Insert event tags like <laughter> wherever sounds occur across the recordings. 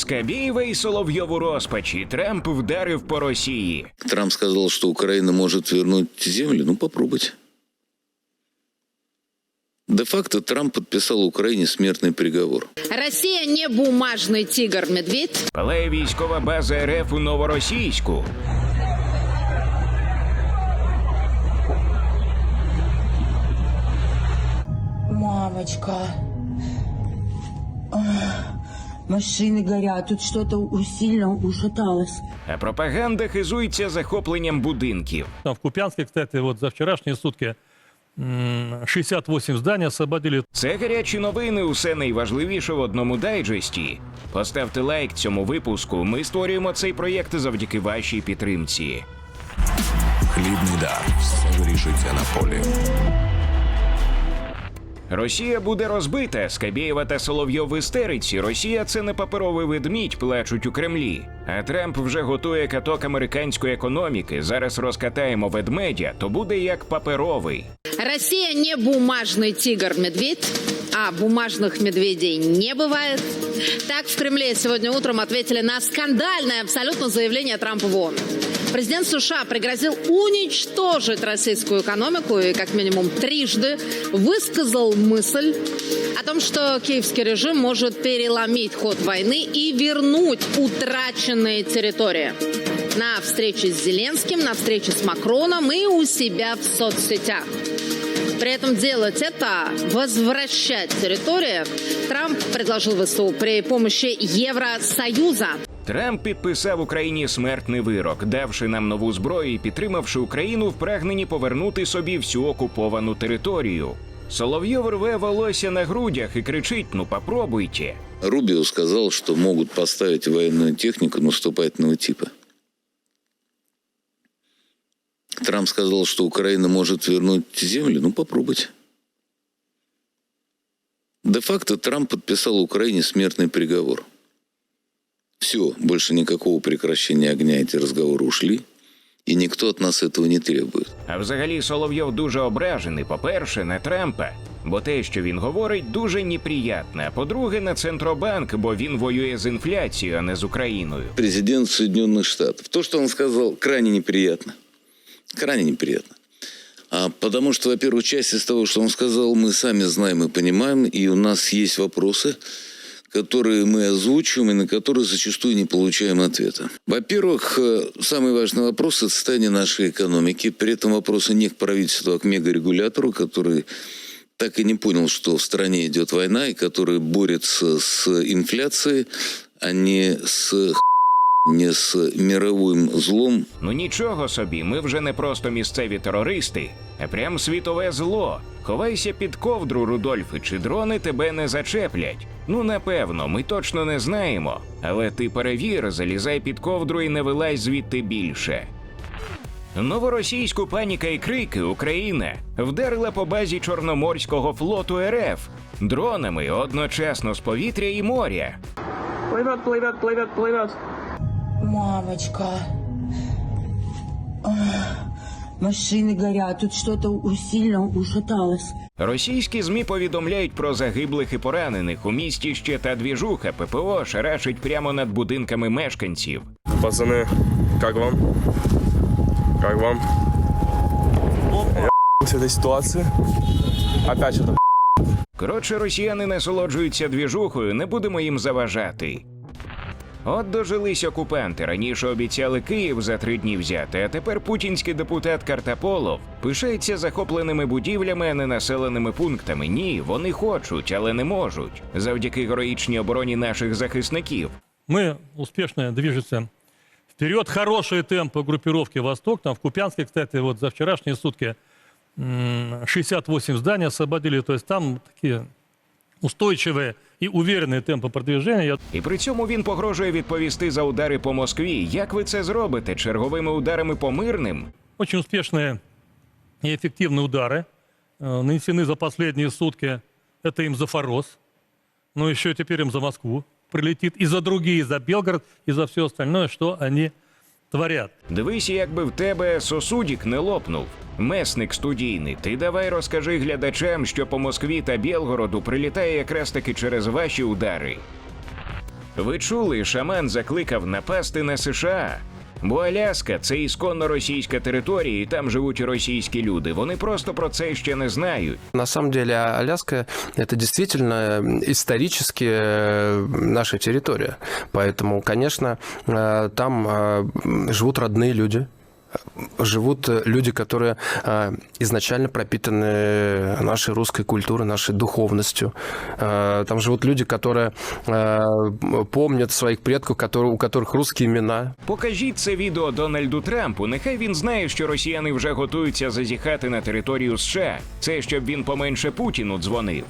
Скабєєва і Соловйов у розпачі. Трамп вдарив по Росії. Трамп сказал, что Украина может вернуть землю. Ну, попробуйте. Де-факто Трамп подписал Украине смертный приговор. Россия не бумажный тигр-медведь. Палає військова база РФ у Новоросійську. Мамочка. Ах, Машины горят, тут что-то сильно ушаталось. А пропаганда хизується захопленням будинків. Там в Купянске, кстати, вот за вчерашние сутки м, 68 зданий освободили. Це гарячі новини. Усе найважливіше в одному дайджесті. Поставте лайк цьому випуску. Ми створюємо цей проєкт завдяки вашій підтримці. Хлібний дар. Все вирішується на полі. Росія буде розбита. Скабєєва та Соловйов в істериці. Росія це не паперовий ведмідь, плачуть у Кремлі. А Трамп вже готує каток американської економіки. Зараз розкатаємо ведмедя, то буде як паперовий. Росія не бумажний тигр-медведь, а бумажных медведей не бывает. Так в Кремле сегодня утром ответили на скандальное абсолютно заявление Трампа в ООН. Президент США пригрозил уничтожить российскую экономику и как минимум трижды высказал мысль о том, что киевский режим может переломить ход войны и вернуть утраченные территории. На встрече с Зеленским, на встрече с Макроном и у себя в соцсетях. При этом делать это, возвращать территории, Трамп предложил ВСУ при помощи Евросоюза. Трамп підписав Україні смертний вирок, давши нам нову зброю і підтримавши Україну в прагненні повернути собі всю окуповану територію. Соловйов рве волосся на грудях і кричить: ну попробуйте. Рубио сказал, что могут поставить военную технику наступательного типа. Трамп сказал, что Украина может вернуть землю. Ну, попробуйте. Де-факто Трамп подписал Украине смертный приговор. Все, больше никакого прекращения огня эти разговоры ушли, и никто от нас этого не требует. А взагалі Соловйов дуже ображений. По-перше, на Трампа, бо те, що він говорить, дуже неприятне. А по-друге, на Центробанк, бо він воює з інфляцією, а не з Україною. Президент Соединенных Штатов. То, что он сказал, крайне неприятно. Крайне неприятно. А потому что, во-первых, часть из того, что он сказал, мы сами знаем и понимаем, и у нас есть вопросы, которые мы озвучиваем и на которые зачастую не получаем ответа. Во-первых, э, самый важный вопрос – это состояние нашей экономики. При этом вопросы не к правительству, а к мегарегулятору, который так и не понял, что в стране идет война, и который борется с инфляцией, а не с не з мировим злом. Ну нічого собі, ми вже не просто місцеві терористи, а прям світове зло. Ховайся під ковдру, Рудольфи, чи дрони тебе не зачеплять. Ну напевно, ми точно не знаємо. Але ти перевір, залізай під ковдру і не вилазь звідти більше. Новоросійську паніка і крики Україна вдарила по базі Чорноморського флоту РФ дронами одночасно з повітря і моря. Плывет, плывет, плывет, плывет. Мамочка. Ах, Машины горят, тут что-то у- сильно ушаталось. Російські змі повідомляють про загиблих і поранених у місті ще та двіжуха ППО шарашить прямо над будинками мешканців. Пацаны, как вам? Как вам? Я с этой ситуации. Опять что-то. Коротше, росіяни насолоджуються двіжухою, не будемо їм заважати. От дожились окупанти. Раніше обіцяли Київ за три дні взяти, а тепер путінський депутат Картаполов пишається захопленими будівлями, а не населеними пунктами. Ні, вони хочуть, але не можуть. Завдяки героїчній обороні наших захисників. Мы успешно движемся вперед. Хорошие темпы группировки «Восток». Там в Купянске, кстати, вот за вчерашние сутки м, 68 зданий освободили. То есть там такие устойчивые и уверенные темпы продвижения. Я І при цьому він погрожує відповісти за удари по Москві. Як ви це зробите? Черговими ударами по мирним? Очень успешные и эффективные удары э, нанесены за последние сутки. Это им за Форос, но еще теперь им за Москву прилетит, и за другие, за Белгород, и за все остальное, что они творят. Дивись, якби в тебе сосудік не лопнув. Месник студійний, ти давай розкажи глядачам, що по Москві та Білгороду прилітає якраз таки через ваші удари. Ви чули, шаман закликав напасти на США. Бо Аляска це ісконно російська територія, і там живуть російські люди. Вони просто про це ще не знають. На самом деле Аляска – это действительно исторически э, наша территория. Поэтому, конечно, э, там э, живут родные люди, живут э, люди, которые э, изначально пропитаны нашей русской культурой, нашей духовностью. Э, Там живут люди, которые э, помнят своих предков, которые, у которых русские имена. Покажіть це відео Дональду Трампу. Нехай він знає, що росіяни вже готуються зазіхати на територію США. Це щоб він поменше Путіну дзвонив.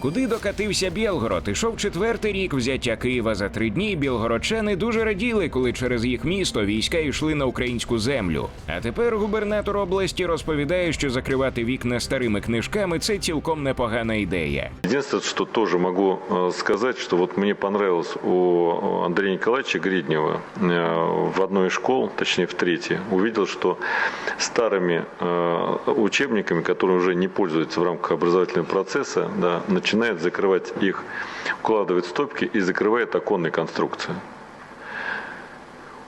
Куди докатився Білгород? Ішов четвертий рік взяття Києва за три дні. Білгородчани дуже раділи, коли через їх місто війська йшли на українську землю. А тепер губернатор області розповідає, що закривати вікна старими книжками це цілком непогана ідея. Единственное, что тоже могу э, сказать, что вот мне понравилось у Андрея Николаевича Гриднева э, в одной из школ, точнее в третьей, увидел, что старыми э, учебниками, которые уже не пользуются в рамках образовательного процесса, да, начинает закрывать их, укладывать в стопки и закрывает оконные конструкции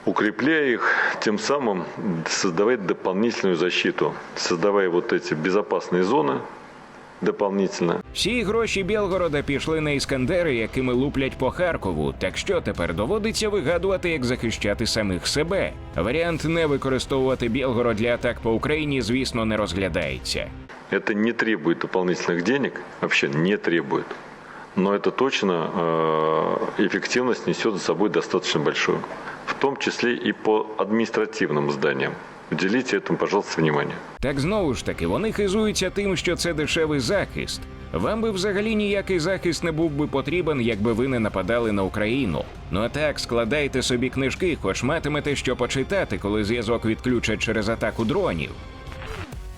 укрепляя их, тем самым создавать дополнительную защиту, создавая вот эти безопасные зоны дополнительно. Всі гроші Білгорода пішли на іскандери, якими луплять по Харкову. Так що тепер доводиться вигадувати, як захищати самих себе. Варіант не використовувати Білгород для атак по Україні, звісно, не розглядається. Это не требует дополнительных денег, вообще не требует. Но это точно э, эффективность несет за собой достаточно большую. В том числе и по административным зданиям. Уделите этому, пожалуйста, внимание. Так знову ж таки, вони хизуються тим, що це дешевий захист. Вам би взагалі ніякий захист не був би потрібен, якби ви не нападали на Україну. Ну а так, складайте собі книжки, хоч матимете що почитати, коли зв'язок відключать через атаку дронів.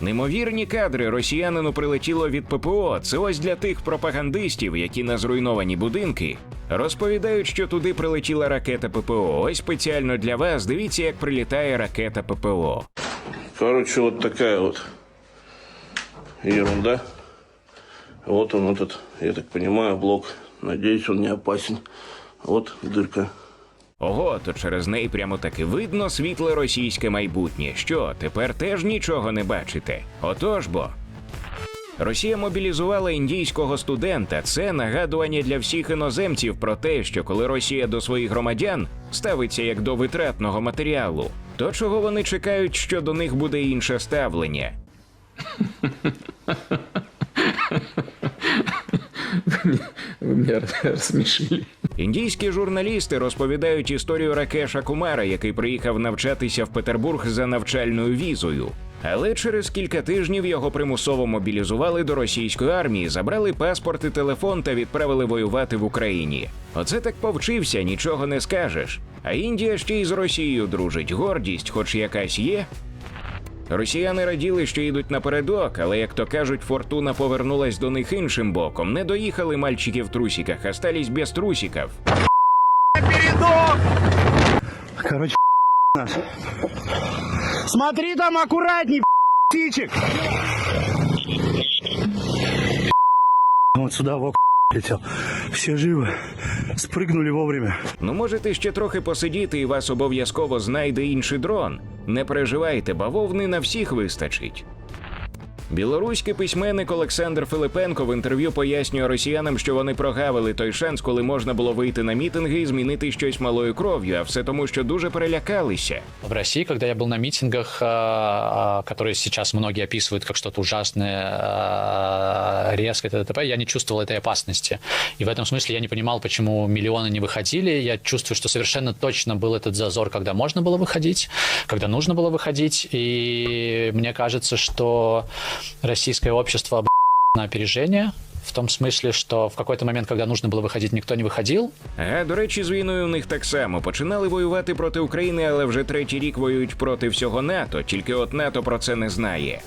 Неймовірні кадри росіянину прилетіло від ППО. Це ось для тих пропагандистів, які на зруйновані будинки розповідають, що туди прилетіла ракета ППО. Ось спеціально для вас. Дивіться, як прилітає ракета ППО. Короче, вот такая вот ерунда. Вот он, этот, я так понимаю, блок. Надеюсь, он не опасен. Вот дырка. Ого, то через неї прямо таки видно світле російське майбутнє. Що тепер теж нічого не бачите? Отож бо. Росія мобілізувала індійського студента. Це нагадування для всіх іноземців про те, що коли Росія до своїх громадян ставиться як до витратного матеріалу, то чого вони чекають, що до них буде інше ставлення? Вы меня рассмешили. Індійські журналісти розповідають історію Ракеша Кумара, який приїхав навчатися в Петербург за навчальною візою. Але через кілька тижнів його примусово мобілізували до російської армії, забрали паспорт і телефон та відправили воювати в Україні. Оце так повчився, нічого не скажеш. А Індія ще й з Росією дружить. Гордість, хоч якась є. Росіяни раділи, що йдуть напередок, але як то кажуть, фортуна повернулась до них іншим боком. Не доїхали мальчики в трусиках, а стались без трусиків. Короче, наш. Смотри там аккуратней, птичек. Вот сюда в летел. Все живы. Спрыгнули вовремя. Ну, можете ще трохи посидіти, і вас обов'язково знайде інший дрон. Не переживайте, бавовни на всіх вистачить. Білоруський письменник Олександр Филипенко в інтерв'ю пояснює росіянам, що вони прогавили той шанс, коли можна було вийти на мітинги і змінити щось малою кров'ю, а все тому, що дуже перелякалися. В России, когда я был на митингах, а, а, которые сейчас многие описывают как что-то ужасное, а, резкое, т.д. я не чувствовал этой опасности. И в этом смысле я не понимал, почему миллионы не выходили. Я чувствую, что совершенно точно был этот зазор, когда можно было выходить, когда нужно было выходить. И мне кажется, что российское общество об- <laughs> на опережение, в том смысле, что в какой-то момент, когда нужно было выходить, никто не выходил, А до речі, з війною у них так само починали воювати проти України, але вже третій рік воюють проти всього НАТО. Тільки от НАТО про це не знає.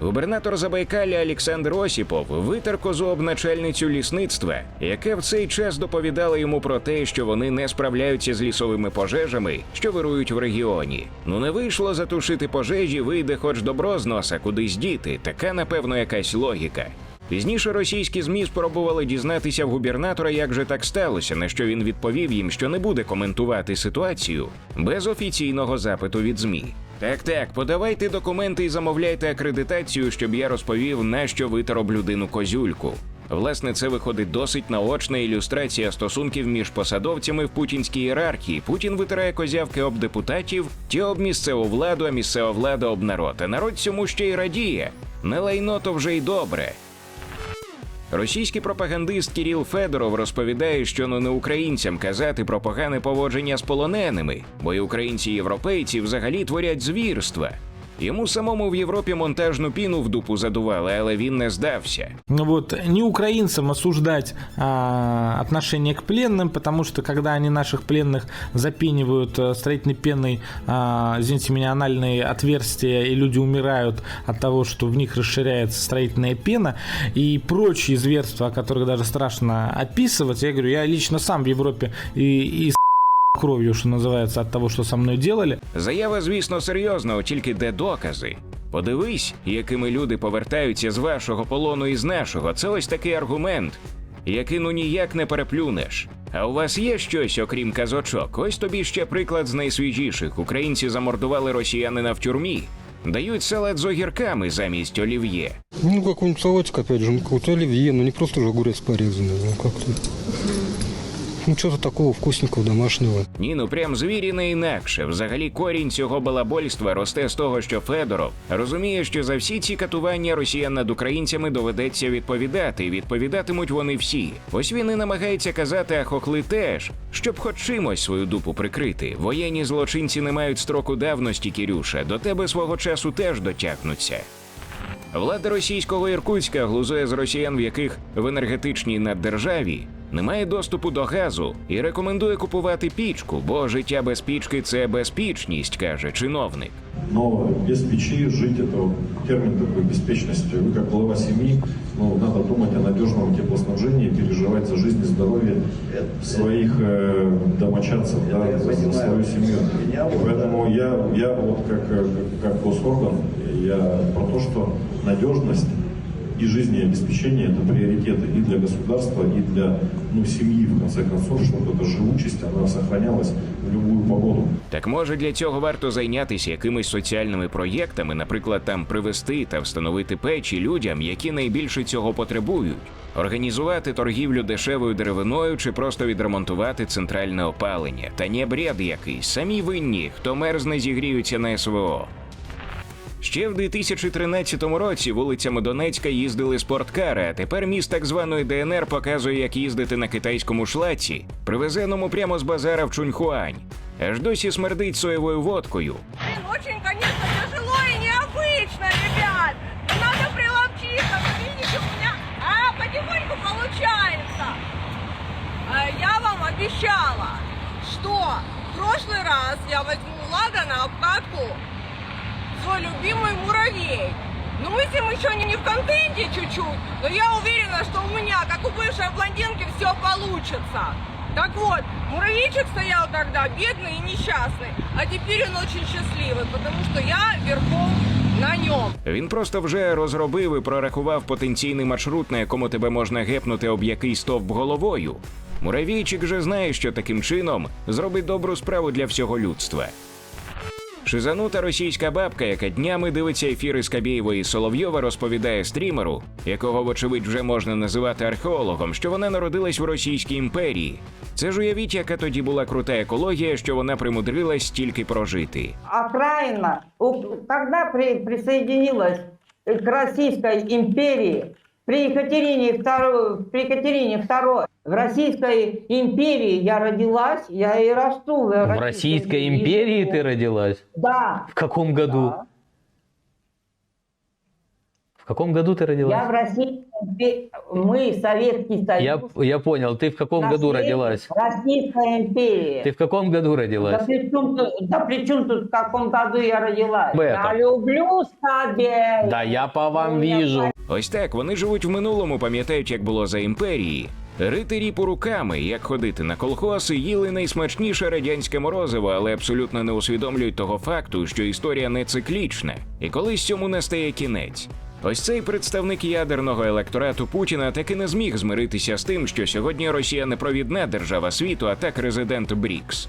Губернатор Забайкаля Олександр Осіпов витер козу начальницю лісництва, яке в цей час доповідала йому про те, що вони не справляються з лісовими пожежами, що вирують в регіоні. Ну не вийшло затушити пожежі, вийде хоч добро з носа кудись діти. Така, напевно, якась логіка. Пізніше російські ЗМІ спробували дізнатися в губернатора, як же так сталося, на що він відповів їм, що не буде коментувати ситуацію без офіційного запиту від ЗМІ. Так, так, подавайте документи і замовляйте акредитацію, щоб я розповів, на що витер об людину козюльку. Власне, це виходить досить наочна ілюстрація стосунків між посадовцями в путінській ієрархії. Путін витирає козявки об депутатів, ті об місцеву владу, а місцева влада об народ. А народ цьому ще й радіє. Не лайно то вже й добре. Російський пропагандист Кіріл Федоров розповідає, що ну не українцям казати про погане поводження з полоненими, бо й українці і європейці взагалі творять звірства. Йому самому в Європі монтажну піну в дупу задували, але він не здався. Ну вот, не украинцам осуждать а, отношение к пленным, потому что когда они наших пленных запенивают а, строительной пеной, а, извините меня, анальные отверстия, и люди умирают от того, что в них расширяется строительная пена, и прочие зверства, о которых даже страшно описывать, я говорю, я лично сам в Европе и, и с кровью, что называется, от того, что со мной делали, Заява, звісно, серйозна, тільки де докази. Подивись, якими люди повертаються з вашого полону і з нашого. Це ось такий аргумент, який ну ніяк не переплюнеш. А у вас є щось, окрім казочок? Ось тобі ще приклад з найсвіжіших. Українці замордували росіянина в тюрмі. Дають салат з огірками замість олів'є. Ну, какой-нибудь салатик, опять же, ну, какой-то оливье, ну, не просто же огурец порезанный, ну, как-то. Что-то такого вкусненького, домашнего. Ні, ну прям звірі не інакше. Взагалі корінь цього балабольства росте з того, що Федоров розуміє, що за всі ці катування росіян над українцями доведеться відповідати, відповідатимуть вони всі. Ось він і намагається казати, а хохли теж, щоб хоч чимось свою дупу прикрити. Воєнні злочинці не мають строку давності, Кірюша. До тебе свого часу теж дотягнуться. Влада російського Іркутська глузує з росіян, в яких в енергетичній наддержаві немає доступу до газу, і рекомендує купувати пічку, бо життя без пічки це безпічність, каже чиновник. Но без печи жить это термин такой беспечности. Вы как глава семьи, ну, надо думать о надежном теплоснабжении, переживать за жизнь и здоровье своих э, домочадцев, да, за, за свою семью. И поэтому я, я вот как, э, как госорган, я про то, что надежность и жизнеобеспечение это приоритеты и для государства, и для ну, семьи, в конце концов, чтобы эта живучесть, она сохранялась в любую погоду. Так може для цього варто зайнятися якимись соціальними проєктами, наприклад, там привезти та встановити печі людям, які найбільше цього потребують, організувати торгівлю дешевою деревиною чи просто відремонтувати центральне опалення. Та не бред якийсь. Самі винні, хто мерзне зігріються на СВО. Ще в 2013 році вулицями Донецька їздили спорткари, а тепер міст так званої ДНР показує, як їздити на китайському шлаці, привезеному прямо з базара в Чуньхуань. Аж досі смердить соєвою водкою. Очень, конечно, тяжело и необычно, ребят. Надо приловчиться. Вы Видите, у меня а, потихоньку получается. А, Я вам обещала, что в прошлый раз я возьму Лада на обкатку свой любимый муравей. Ну, мы с ним еще не, не в контенте чуть-чуть, но я уверена, что у меня, как у бывшей блондинки, все получится. Так вот, муравейчик стоял тогда бедный и несчастный, а теперь он очень счастливый, потому что я верхом на нем. Він просто вже розробив і прорахував потенційний маршрут, на якому тебе можна гепнути об який стовп головою. Муравійчик же знає, що таким чином зробить добру справу для всього людства. Шизанута російська бабка, яка днями дивиться ефіри Скабєєва і Соловйова, розповідає стрімеру, якого, вочевидь, вже можна називати археологом, що вона народилась в Російській імперії. Це ж уявіть, яка тоді була крута екологія, що вона примудрилась стільки прожити. Окраина, у- когда при, присоединилась к Российской империи, при Екатерине II, при Екатерине II в Российской империи я родилась, я и расту в, В Российской империи ты родилась? Да. В каком году? В каком году ты родилась? Я в Российской империи, мы, Советский Союз, Я, я понял. Ты в каком году наследник родилась? Российской империи. Ты в каком году Да родилась? при, чем тут, да при чем тут, в каком году я родилась? В Я люблю Скабеева. Да я по вам вижу. Ось так вони живуть в минулому, пам'ятають, як було за імперії. Рити ріпу руками, як ходити на колхоз, їли найсмачніше радянське морозиво, але абсолютно не усвідомлюють того факту, що історія не циклічна, і колись цьому настає кінець. Ось цей представник ядерного електорату Путіна таки не зміг змиритися з тим, що сьогодні Росія не провідна держава світу, а так резидент Брікс.